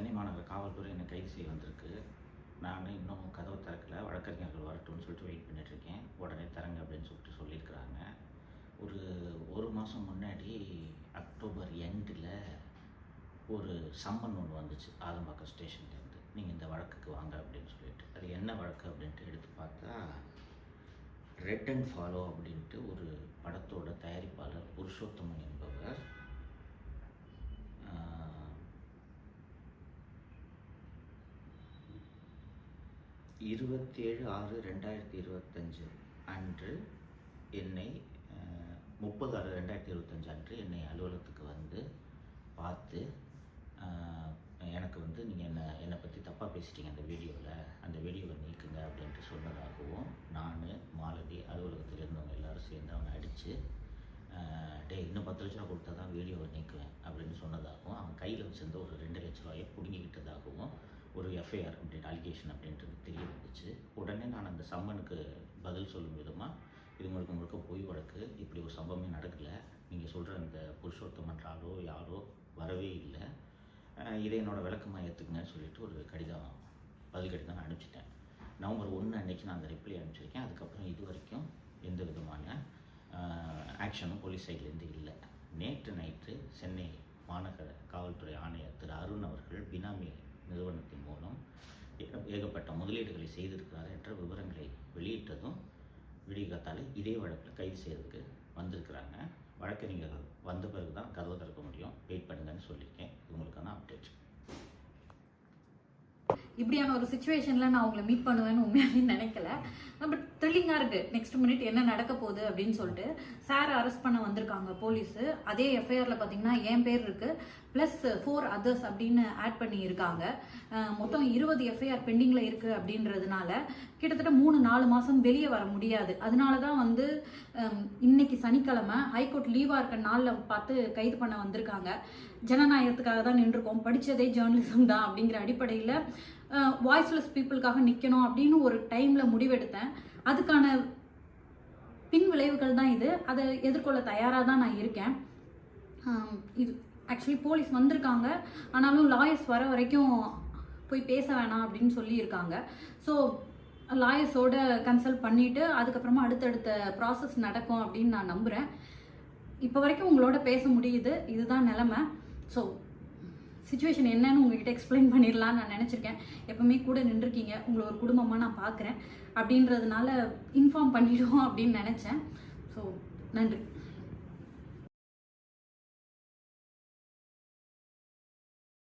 சென்னை மாநகர காவல்துறை என்னை கைது செய்ய வந்திருக்கு? நான் இன்னும் கதவு திறக்கல வழக்கறிஞர்கள் வரட்டும்னு சொல்லிட்டு வெயிட் பண்ணிகிட்ருக்கேன் இருக்கேன் உடனே தரங்க அப்படின்னு சொல்லிட்டு சொல்லியிருக்கிறாங்க. ஒரு ஒரு மாதம் முன்னாடி அக்டோபர் எண்டில் ஒரு சம்மன் ஒன்று வந்துச்சு ஆலம்பாக்கம் ஸ்டேஷன்லேருந்து நீங்கள் இந்த வழக்குக்கு வாங்க அப்படின்னு சொல்லிட்டு. அது என்ன வழக்கு அப்படின்ட்டு எடுத்து பார்த்தா ரெட் அண்ட் ஃபாலோ அப்படின்ட்டு ஒரு படத்தோட தயாரிப்பாளர் புருஷோத்தமன் என்பவர் இருபத்தேழு ஆறு ரெண்டாயிரத்தி இருபத்தஞ்சு அன்று என்னை முப்பது ஆறு ரெண்டாயிரத்தி இருபத்தஞ்சு அன்று என்னை அலுவலகத்துக்கு வந்து பார்த்து எனக்கு வந்து நீங்கள் என்னை என்னை பற்றி தப்பாக பேசிட்டீங்க அந்த வீடியோவில் அந்த வீடியோவை நீக்குங்க அப்படின்ட்டு சொன்னதாகவும் நான் மாலதி அலுவலகத்தில் இருந்தவங்க எல்லோரும் சேர்ந்து அவனை அடித்து டே இன்னும் பத்து லட்ச ரூபா கொடுத்தா தான் வீடியோவை நீக்குவேன் அப்படின்னு சொன்னதாகவும் அவன் கையில் வச்சிருந்த ஒரு ரெண்டு லட்ச ரூபாயை பிடுங்கிக்கிட்டதாகவும் ஒரு எஃப்ஐஆர் அப்படின்னு அலிகேஷன் அப்படின்றது தெரிய வந்துச்சு உடனே நான் அந்த சம்மனுக்கு பதில் சொல்லும் விதமாக இது முழுக்க முழுக்க பொய் வழக்கு. இப்படி ஒரு சம்பவமே நடக்கலை. நீங்கள் சொல்கிற அந்த புருஷோத்தமன்ற ஆளோ யாரோ வரவே இல்லை. இதை என்னோடய விளக்கமாக ஏற்றுக்குங்கன்னு சொல்லிட்டு ஒரு கடிதம் பதில் கடிதம் நான் அனுப்பிச்சிட்டேன். நவம்பர் ஒன்று அன்னைக்கு நான் அந்த ரிப்ளை அனுப்பிச்சிருக்கேன். அதுக்கப்புறம் இது வரைக்கும் எந்த விதமான ஆக்ஷனும் போலீஸ் சைட்லேருந்து இல்லை. நேற்று நைட்டு சென்னை மாநகர காவல்துறை ஆணையர் திரு அருண் அவர்கள் பினாமி நிறுவனத்தின் மூலம் ஏகப்பட்ட முதலீடுகளை செய்திருக்கிறார் என்ற விவரங்களை வெளியிட்டதும் விடிகாத்தால இதே வழக்கில் கைது செய்யறதுக்கு வந்திருக்கிறாங்க. வழக்கறிஞர்கள் வந்த பிறகு தான் கதவை திறக்க முடியும். வெயிட் பண்ணுங்கன்னு சொல்லியிருக்கேன். இப்படியான ஒரு சுச்சுவேஷனில் நான் உங்களை மீட் பண்ணுவேன்னு உண்மையாவே நினைக்கல. பட் த்ரில்லிங்காக இருக்குது நெக்ஸ்ட் மினிட் என்ன நடக்க போகுது அப்படின்னு சொல்லிட்டு சார் அரெஸ்ட் பண்ண வந்திருக்காங்க போலீஸு அதே எஃப்ஐஆரில் பார்த்தீங்கன்னா என் பேர் இருக்குது ப்ளஸ் ஃபோர் அதர்ஸ் அப்படின்னு ஆட் பண்ணி இருக்காங்க மொத்தம் இருபது எஃப்ஐஆர் பெண்டிங்கில் இருக்குது அப்படின்றதுனால கிட்டத்தட்ட மூணு நாலு மாதம் வெளியே வர முடியாது. அதனால தான் வந்து இன்னைக்கு சனிக்கிழமை ஹைகோர்ட் லீவாக இருக்க நாளில் பார்த்து கைது பண்ண வந்திருக்காங்க. ஜனநாயகத்துக்காக தான் நின்றுருக்கோம். படித்ததே ஜேர்னலிசம் தான் அப்படிங்கிற அடிப்படையில் வாய்ஸ்லெஸ் பீப்புளுக்காக நிற்கணும் அப்படின்னு ஒரு டைமில் முடிவெடுத்தேன். அதுக்கான பின் விளைவுகள் தான் இது. அதை எதிர்கொள்ள தயாராக தான் நான் இருக்கேன். இது ஆக்சுவலி போலீஸ் வந்திருக்காங்க. ஆனாலும் லாயர்ஸ் வர வரைக்கும் போய் பேச வேணாம் அப்படின்னு சொல்லியிருக்காங்க. ஸோ லாயர்ஸோட கன்சல்ட் பண்ணிவிட்டு அதுக்கப்புறமா அடுத்தடுத்த ப்ராசஸ் நடக்கும் அப்படின்னு நான் நம்புகிறேன் இப்போ வரைக்கும் உங்களோட பேச முடியுது. இதுதான் நிலமை. ஸோ சுச்சுவேஷன் என்னன்னு உங்ககிட்ட எக்ஸ்பிளைன் பண்ணிடலாம் நான் நினச்சிருக்கேன். எப்பவுமே கூட நின்றுருக்கீங்க. உங்களை ஒரு குடும்பமாக நான் பார்க்குறேன். அப்படின்றதுனால இன்ஃபார்ம் பண்ணிடுவோம் அப்படின்னு நினச்சேன். ஸோ நன்றி.